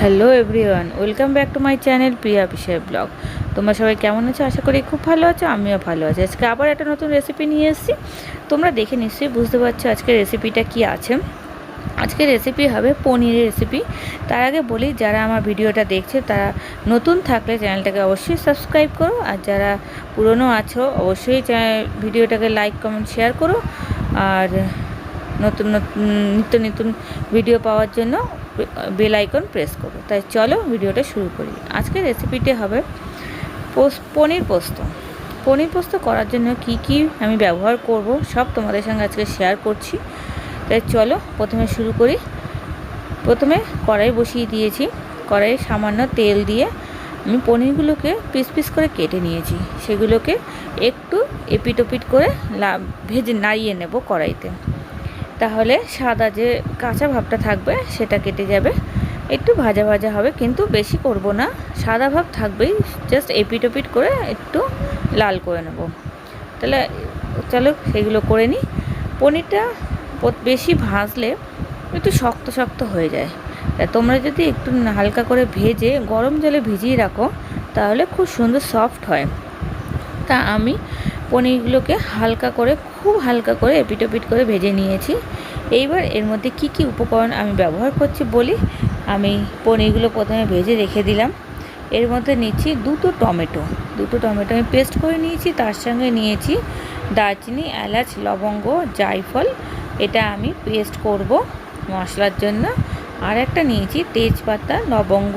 Hello everyone, welcome back to my channel Priya বিষয় blog. তোমরা সবাই কেমন আছো? আশা করি খুব ভালো আছো, আমিও ভালো আছি। আজকে আবার একটা নতুন রেসিপি নিয়ে এসেছি। তোমরা দেখে নিশ্চয়ই বুঝতে পারছ আজকে রেসিপিটা কি আছে। আজকে রেসিপি হবে পনিরের রেসিপি তার আগে বলি, যারা আমার ভিডিওটা দেখছে, তারা নতুন থাকলে চ্যানেলটাকে অবশ্যই সাবস্ক্রাইব করো। আর যারা পুরনো আছো, অবশ্যই ভিডিওটাকে লাইক কমেন্ট শেয়ার করো। আর নতুন নতুন, নিত্য নতুন ভিডিও পাওয়ার জন্য বেল আইকন প্রেস করো। তাই চলো ভিডিওটা শুরু করি। আজকে রেসিপিটি হবে পনির পোস্ত। পনির পোস্ত করার জন্য কি কি আমি ব্যবহার করব সব তোমাদের সঙ্গে আজকে শেয়ার করছি। তাই চলো প্রথমে শুরু করি। প্রথমে কড়াই বসিয়ে দিয়েছি। কড়াইয়ে সামান্য তেল দিয়ে আমি পনিরগুলোকে পিস পিস করে কেটে নিয়েছি। সেগুলোকে একটু এপিট ওপিট করে ভেজে নাড়িয়ে নেব কড়াইতে। তাহলে সাদা যে কাঁচা ভাবটা থাকবে সেটা কেটে যাবে। একটু ভাজা ভাজা হবে, কিন্তু বেশি করব না। সাদা ভাব থাকবেই জাস্ট এপিট ওপিট করে একটু লাল করে নেব। তাহলে চলো সেগুলো করে নিই। পনিরটা বেশি ভাজলে একটু শক্ত শক্ত হয়ে যায়। তা তোমরা যদি একটু হালকা করে ভেজে গরম জলে ভিজিয়ে রাখো, তাহলে খুব সুন্দর সফট হয়। তা আমি পনিরগুলোকে হালকা করে, খুব হালকা করে এপিট ওপিট করে ভেজে নিয়েছি। এইবার এর মধ্যে কি কি উপকরণ আমি ব্যবহার করছি বলি? আমি পনিরগুলো প্রথমে ভেজে রেখে দিলাম। এর মধ্যে নিচ্ছি দুটো টমেটো। দুটো টমেটো আমি পেস্ট করে নিয়েছি, তার সঙ্গে নিয়েছি দারচিনি, এলাচ, লবঙ্গ, জায়ফল। এটা আমি পেস্ট করব মশলার জন্য। আর একটা নিয়েছি তেজপাতা, লবঙ্গ,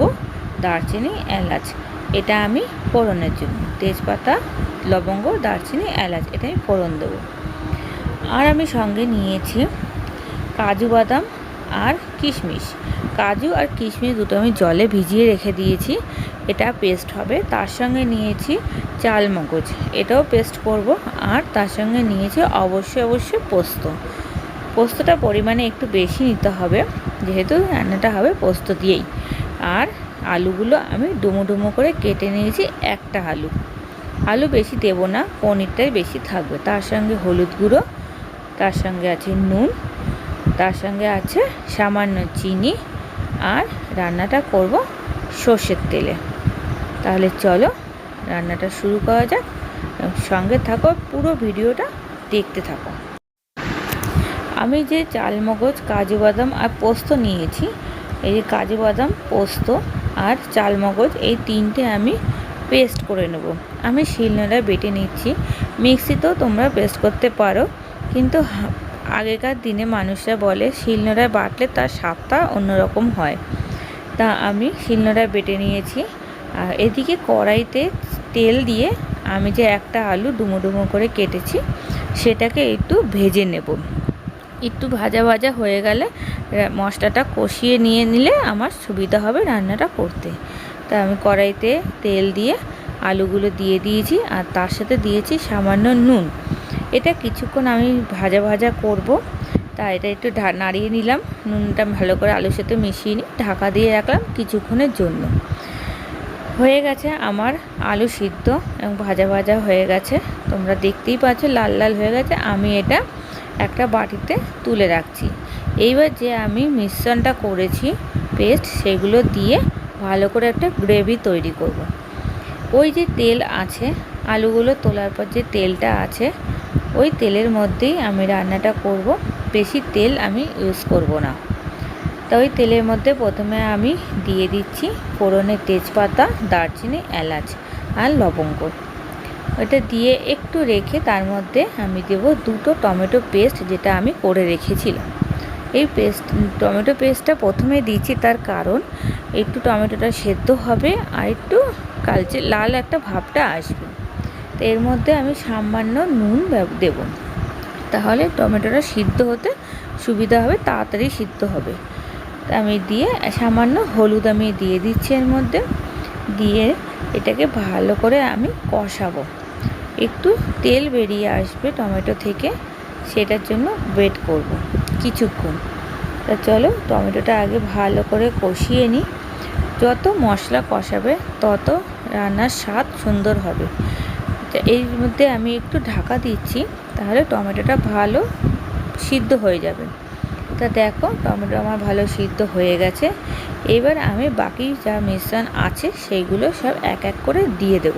দারচিনি, এলাচ। এটা আমি ফোড়নের জন্য। তেজপাতা, লবঙ্গ, দারচিনি, এলাচ, এটা আমি ফোড়ন দেবো। আর আমি সঙ্গে নিয়েছি কাজু বাদাম আর কিশমিশ। কাজু আর কিশমিশ দুটো আমি জলে ভিজিয়ে রেখে দিয়েছি, এটা পেস্ট হবে। তার সঙ্গে নিয়েছি চাল মগজ, এটাও পেস্ট করব। আর তার সঙ্গে নিয়েছি অবশ্যই অবশ্যই পোস্ত। পোস্তটা পরিমাণে একটু বেশি নিতে হবে, যেহেতু রান্নাটা হবে পোস্ত দিয়েই। আর আলুগুলো আমি ডুমো ডুমো করে কেটে নিয়েছি একটা আলু। আলু বেশি দেবো না, পনিরটাই বেশি থাকবে। তার সঙ্গে হলুদ গুঁড়ো, তার সঙ্গে আছে নুন, তার সঙ্গে আছে সামান্য চিনি আর রান্নাটা করব সর্ষের তেলে। তাহলে চলো রান্নাটা শুরু করা যাক সঙ্গে থাকো, পুরো ভিডিওটা দেখতে থাকো। আমি যে চালমগজ, কাজু বাদাম আর পোস্ত নিয়েছি, এই যে কাজু বাদাম, পোস্ত আর চালমগজ এই তিনটে আমি পেস্ট করে নেব। আমি শিলনোড়ায় বেটে নিচ্ছি। মিক্সিতেও তোমরা পেস্ট করতে পারো। কিন্তু আগেকার দিনে মানুষরা বলে শিলনোড়ায় বাটলে তার স্বাদটা অন্যরকম হয়। তা আমি শিলনোড়ায় বেটে নিয়েছি। আর এদিকে কড়াইতে তেল দিয়ে আমি যে একটা আলু ডুমো ডুমো করে কেটেছি, সেটাকে একটু ভেজে নেব। একটু ভাজা ভাজা হয়ে গেলে মশলাটা কষিয়ে নিয়ে নিলে আমার সুবিধা হবে রান্নাটা করতে। তা আমি কড়াইতে তেল দিয়ে আলুগুলো দিয়ে দিয়েছি আর তার সাথে দিয়েছি সামান্য নুন। এটা কিছুক্ষণ আমি ভাজা ভাজা করব। তা এটা একটু নাড়িয়ে নিলাম। নুনটা ভালো করে আলুর সাথে মিশিয়ে নিই ঢাকা দিয়ে রাখলাম কিছুক্ষণের জন্য। হয়ে গেছে আমার আলু সিদ্ধ এবং ভাজা ভাজা হয়ে গেছে। তোমরা দেখতেই পাচ্ছ লাল লাল হয়ে গেছে। আমি এটা একটা বাটিতে তুলে রাখছি। এইবার যে আমি মিশ্রণটা করেছি পেস্ট সেগুলো দিয়ে ভালো করে একটা গ্রেভি তৈরি করব। ওই যে তেল আছে, আলুগুলো তোলার পর যে তেলটা আছে, ওই তেলের মধ্যেই আমি রান্নাটা করব। বেশি তেল আমি ইউজ করব না। তা ওই তেলের মধ্যে প্রথমে আমি দিয়ে দিচ্ছি ফোড়নের তেজপাতা, দারচিনি, এলাচ আর লবঙ্গ। ওটা দিয়ে একটু রেখে তার মধ্যে আমি দেব দুটো টমেটো পেস্ট যেটা আমি করে রেখেছিলাম। এই পেস্ট, টমেটো পেস্টটা প্রথমে দিচ্ছি তার কারণ একটু টমেটোটা সেদ্ধ হবে আর একটু কালচে লাল একটা ভাবটা আসবে। তো এর মধ্যে আমি সামান্য নুন দেব। তাহলে টমেটোটা সিদ্ধ হতে সুবিধা হবে, তাড়াতাড়ি সিদ্ধ হবে। আমি দিয়ে সামান্য হলুদ আমি দিয়ে দিচ্ছি এর মধ্যে। দিয়ে এটাকে ভালো করে আমি কষাবো। একটু তেল বেরিয়ে আসবে টমেটো থেকে, সেটার জন্য ওয়েট করব কিছুক্ষণ। তা চলো টমেটোটা আগে ভালো করে কষিয়ে নিই। যত মশলা কষাবে তত রান্নার স্বাদ সুন্দর হবে। এর মধ্যে আমি একটু ঢাকা দিচ্ছি, তাহলে টমেটোটা ভালো সিদ্ধ হয়ে যাবে। তা দেখো টমেটো আমার ভালো সিদ্ধ হয়ে গেছে। এবার আমি বাকি যা মিশ্রণ আছে, সেইগুলো সব এক এক করে দিয়ে দেব।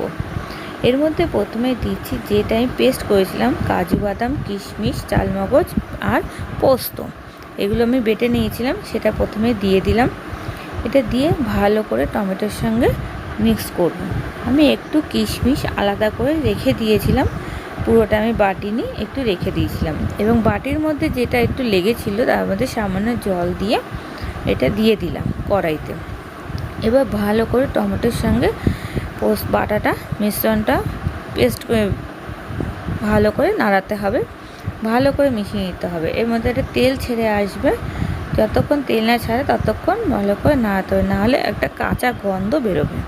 এর মধ্যে প্রথমে দিচ্ছি যেটা আমি পেস্ট করেছিলাম, কাজু বাদাম, কিশমিশ, চালমগজ আর পোস্ত। এগুলো আমি বেটে নিয়েছিলাম, সেটা প্রথমে দিয়ে দিলাম। এটা দিয়ে ভালো করে টমেটোর সঙ্গে মিক্স করব। আমি একটু কিশমিশ আলাদা করে রেখে দিয়েছিলাম, পুরোটা আমি বাটি বাটিনি একটু রেখে দিয়েছিলাম। এবং বাটির মধ্যে যেটা একটু লেগেছিল, তার মধ্যে সামান্য জল দিয়ে এটা দিয়ে দিলাম কড়াইতে। এবার ভালো করে টমেটোর সঙ্গে পোস্ট বাটাটা, মিশ্রণটা পেস্ট করে ভালো করে নাড়াতে হবে। ভালো করে মিশিয়ে নিতে হবে। এর মধ্যে একটা তেল ছেড়ে আসবে। যতক্ষণ তেল না ছাড়ে ততক্ষণ ভালো করে নাড়াতে হবে। নাহলে একটা কাঁচা গন্ধ বেরোবে।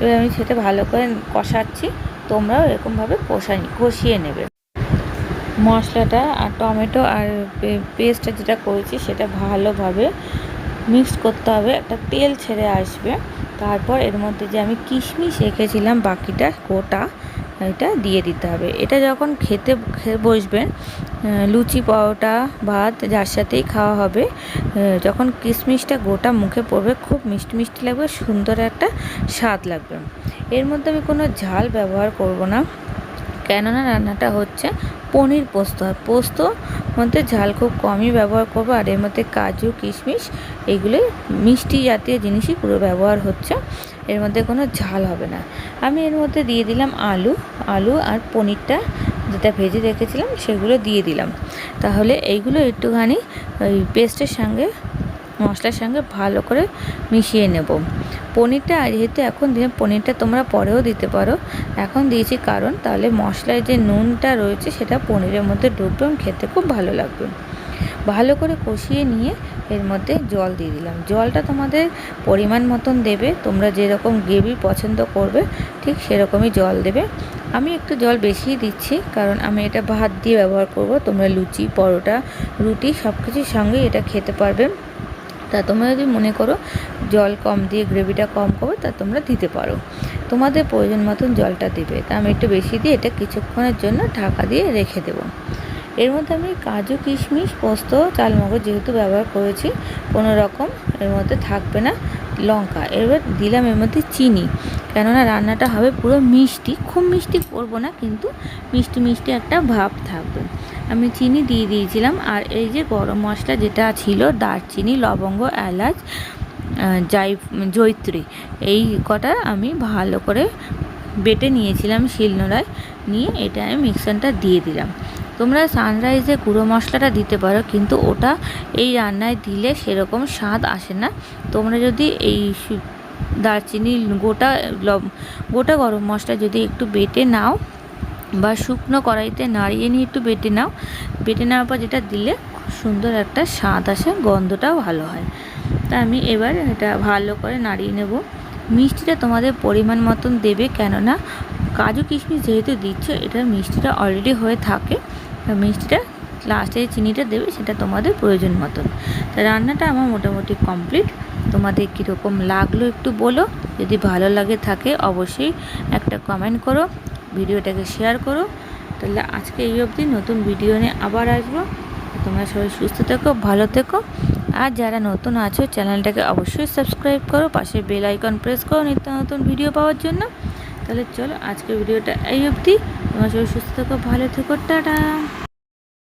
এবার আমি সেটা ভালো করে কষাচ্ছি। তোমরাও এরকমভাবে কষাই কষিয়ে নেবে। মশলাটা আর টমেটো আর পেস্টটা যেটা করেছি সেটা ভালোভাবে মিক্স করতে হবে। একটা তেল ছেড়ে আসবে। তারপর এর মধ্যে যে আমি কিশমিশ রেখেছিলাম বাকিটা গোটা এটা দিয়ে দিতে হবে। এটা যখন খেতে বসবেন লুচি, পরোটা, ভাত যার সাথেই খাওয়া হবে যখন কিশমিশটা গোটা মুখে পড়বে, খুব মিষ্টি মিষ্টি লাগবে, সুন্দর একটা স্বাদ লাগবে। এর মধ্যে আমি কোনো ঝাল ব্যবহার করব না। কেননা রান্নাটা হচ্ছে পনির পোস্ত। আর পোস্ত মধ্যে ঝাল খুব কমই ব্যবহার করব, আর এর মধ্যে কাজু, কিশমিশ এগুলি মিষ্টি জাতীয় জিনিসই পুরো ব্যবহার হচ্ছে, এর মধ্যে কোনো ঝাল হবে না। আমি এর মধ্যে দিয়ে দিলাম আলু আলু আর পনিরটা যেটা ভেজে রেখেছিলাম সেগুলো দিয়ে দিলাম। তাহলে এইগুলো একটুখানি ওই পেস্টের সঙ্গে মশলার সঙ্গে ভালো করে মিশিয়ে নেব। পনিরটা যেহেতু এখন দিনে পনিরটা তোমরা পরেও দিতে পারো, এখন দিয়েছি কারণ তাহলে মশলায় যে নুনটা রয়েছে সেটা পনিরের মধ্যে ঢুকবে এবং খেতে খুব ভালো লাগবে। ভালো করে কষিয়ে নিয়ে এর মধ্যে জল দিয়ে দিলাম। জলটা তোমাদের পরিমাণ মতন দেবে, তোমরা যেরকম গ্রেভি পছন্দ করবে ঠিক সেরকমই জল দেবে। আমি একটু জল বেশি দিচ্ছি কারণ আমি এটা ভাত দিয়ে ব্যবহার করব, তোমরা লুচি, পরোটা, রুটি সব কিছুর সঙ্গেই এটা খেতে পারবে। তা তোমরা যদি মনে করো জল কম দিয়ে গ্রেভিটা কম করো, তা তোমরা দিতে পারো। তোমাদের প্রয়োজন মতন জলটা দেবে। তা আমি একটু বেশি দিয়ে এটা কিছুক্ষণের জন্য ঢাকা দিয়ে রেখে দেবো। এর মধ্যে আমি কাজু, কিশমিশ, পোস্ত, চালমগজ যেহেতু ব্যবহার করেছি, কোনো রকম এর মধ্যে থাকবে না, লঙ্কা। এবার দিলাম এর মধ্যে চিনি, কেননা রান্নাটা হবে পুরো মিষ্টি। খুব মিষ্টি করব না, কিন্তু মিষ্টি মিষ্টি একটা ভাব থাকবে। আমি চিনি দিয়ে দিয়েছিলাম আর এই যে গরম মশলা যেটা ছিল, দারচিনি, লবঙ্গ, এলাচ জাই জৈত্রী এই কটা আমি ভালো করে বেটে নিয়েছিলাম শিলনোড়ায়। নিয়ে এটা আমি মিক্সারটা দিয়ে দিলাম। তোমরা সানরাইজে গুঁড়ো মশলাটা দিতে পারো, কিন্তু ওটা এই রান্নায় দিলে সেরকম স্বাদ আসে না। তোমরা যদি এই দারচিনি গোটা গোটা গরম মশলা যদি একটু বেটে নাও বা শুকনো কড়াইতে নাড়িয়ে নিয়ে একটু বেটে নাও। বেটে নেওয়ার পর যেটা দিলে সুন্দর একটা স্বাদ আসে, গন্ধটাও ভালো হয়। তা আমি এবার এটা ভালো করে নাড়িয়ে নেব। মিষ্টিটা তোমাদের পরিমাণ মতন দেবে, কেননা কাজু কিশমিশ যেহেতু দিচ্ছ, এটার মিষ্টিটা অলরেডি হয়ে থাকে। মিষ্টিটা লাস্টে চিনিটা দেবে, সেটা তোমাদের প্রয়োজন মতন। তা রান্নাটা আমার মোটামুটি কমপ্লিট তোমাদের কীরকম লাগল একটু বলো। যদি ভালো লাগে থাকে অবশ্যই একটা কমেন্ট করো। ভিডিওটাকে শেয়ার করো। তাহলে আজকে এই অবধি নতুন ভিডিও নিয়ে আবার আসব। তোমরা সবাই সুস্থ থেকো, ভালো থেকো। আর যারা নতুন আছো, চ্যানেলটাকে অবশ্যই সাবস্ক্রাইব করো। পাশে বেল আইকন প্রেস করো নিত্য নতুন ভিডিও পাওয়ার জন্য। তাহলে চলো আজকে ভিডিওটা এই অবধি। তোমার সবাই সুস্থ থেকো, ভালো থেকো, টাটা।